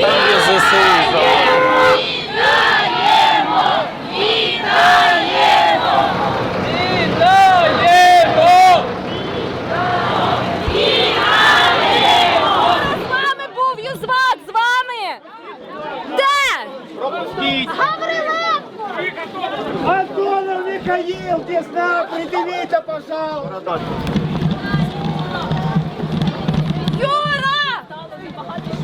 там є ЗСУ. З вами був Юзвак, з вами! Де? Антонов Михаил, где знак, предъявите, пожалуйста.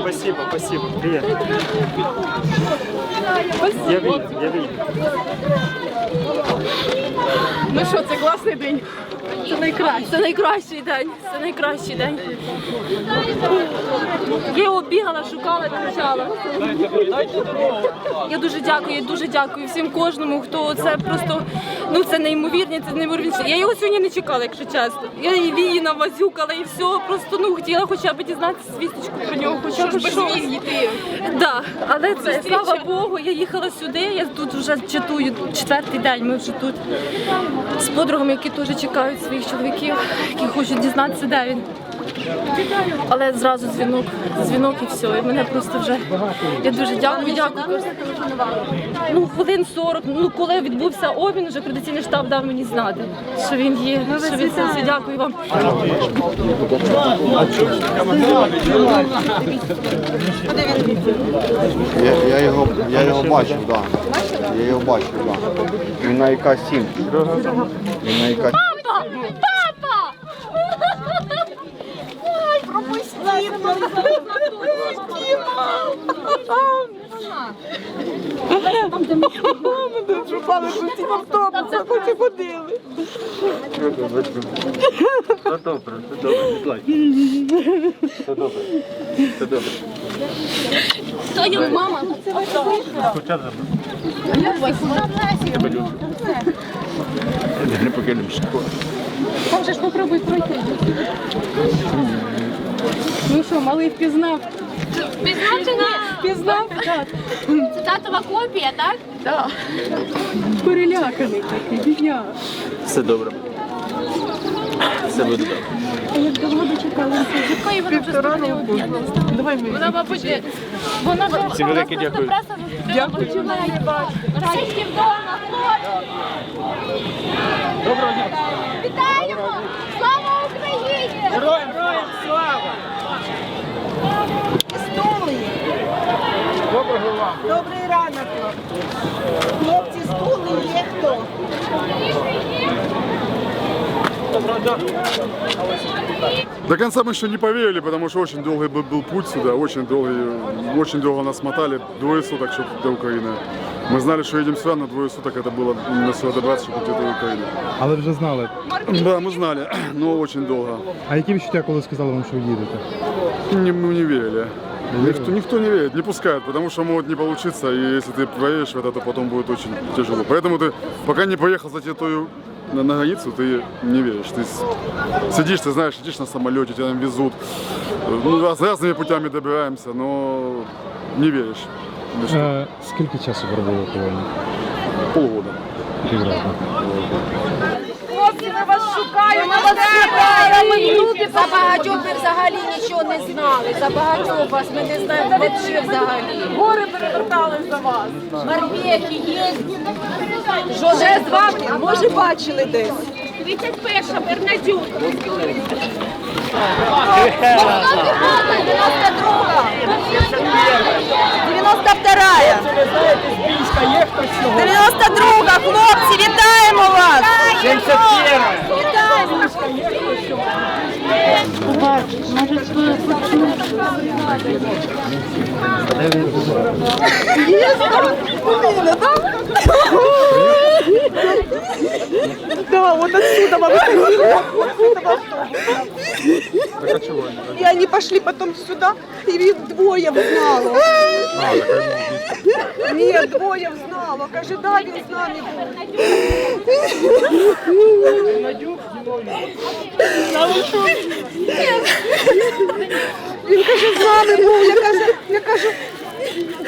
Спасибо, спасибо. Привет. Я видел, я видел. Ну що, це класний день. Це найкращий. Це найкращий день. Це найкращий день. Я його бігала, шукала, кричала. Я дуже дякую, я дуже дякую всім кожному, хто це просто ну це неймовірне, це неймовірніше. Я його сьогодні не чекала, якщо чесно. Я і вії навазюкала і все. Просто ну хотіла хоча б дізнатися звісточку про нього, хоча б щось. Да, але це слава Богу, я їхала сюди. Я тут вже чатую четвертий день. Ми вже тут з подругами, які теж чекають своїх чоловіків, які хочуть дізнатися, де він. Але зразу дзвінок, дзвінок і все. І мене просто вже я дуже дякую, дякую. Ну, хвилин 40, ну коли відбувся обмін, вже координаційний штаб дав мені знати, що він є. Що він все. Дякую вам. Я, я, його, я його бачив, так. Да. Я його бачив, так. Да. Він на ІК-7. Він на ІК-7. Папа! Пропусти! Пропусти, Шукали тут ці автобуси, хоч і ходили. Все добре, все добре, не плач. Все добре. Все добре. Хто його мама? Хоча б не покинемо школу. Ж попробуй пройти. Ну що, малий впізнав? Пізнав чи ні? Впізнав? Так. Це татова копія, так? Так. Переляканий такий, бідня. Все добре. Все буде добре. Як давно дочекалися? Якої вона вже зробила? Давай ми. Вона, мабуть, вона ж Всім велике дякую. Дякую. Всіх вдома, хлопці! Доброго дня. Вітаємо! Слава Україні! Героям, До конца мы еще не поверили, потому что очень долгий был, был путь сюда, очень долгий, очень долго нас мотали, двое суток, чтобы до Украины. Мы знали, что едем сюда, но двое суток это было именно сюда добраться, чтобы идти до Украины. Але вже знали. Да, мы знали, но очень долго. А які відчуття, коли сказали вам, що ви їдете? Не, мы не верили. Никто, никто не верит, не пускают, потому что может не получиться, и если ты поверишь в это, то потом будет очень тяжело. Поэтому ты пока не поехал за территорию на, на границу, ты не веришь. Ты с- сидишь, ты знаешь, сидишь на самолете, тебя там везут. Ну, раз- разными путями добираемся, но не веришь. Ни что. Е, скільки часу пробули повинні? Полгода. Півроку. За багатьох ми взагалі нічого не знали. За багатьох вас ми не знаємо взагалі взагалі. гори перевертали за вас. Марбехи є. Вже з вами, може, бачили десь. 31 Бернадюк. 92-я. 92-га, хлопці, вітаю! Да, вот отсюда отсюда. И они пошли потом сюда, и двоє взнало. Ні, двоє взнало. Каже, да, він нами був. Він каже, з нами був. Я кажу, я кажу,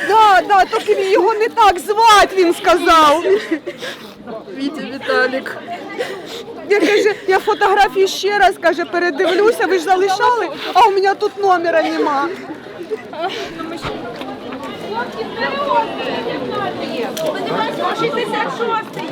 да, да, тільки його не так звати, він сказав. Вітя Віталік. Я каже, я фотографії ще раз каже, передивлюся, ви ж залишали, а у мене тут номера нема. Шістдесят шостий.